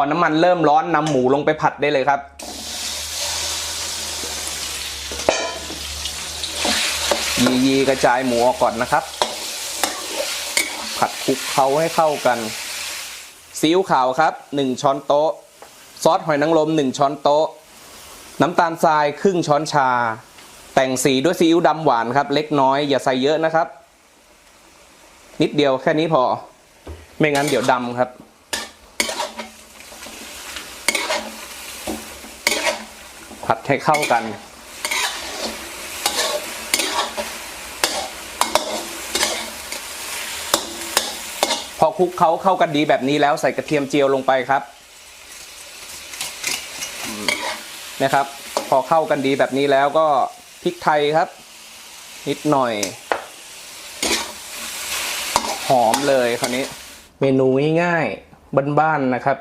อน้ำมันเริ่มร้อนนำหมูลงไปผัดได้เลยครับ ยียีกระจายหมูออกก่อนนะครับ ผัดคลุกเคล้าให้เข้ากันซีอิ๊วขาวครับ 1 ช้อนโต๊ะ ซอสหอยนางรม 1 ช้อนโต๊ะ น้ำตาลทรายครึ่งช้อนชา แต่งสีด้วยซีอิ๊วดำหวานครับ เล็กน้อยอย่าใส่เยอะนะครับ นิดเดียวแค่นี้พอ ไม่งั้นเดี๋ยวดำครับ ผัดให้เข้ากัน พอคลุกเขาเข้ากันดีแบบนี้แล้วใส่กระเทียมเจียวลงไปครับนะครับ พอเข้ากันดีแบบนี้แล้วก็พริกไทยครับ นิดหน่อย หอมเลยคราวนี้ เมนูง่ายๆบ้านๆนะครับ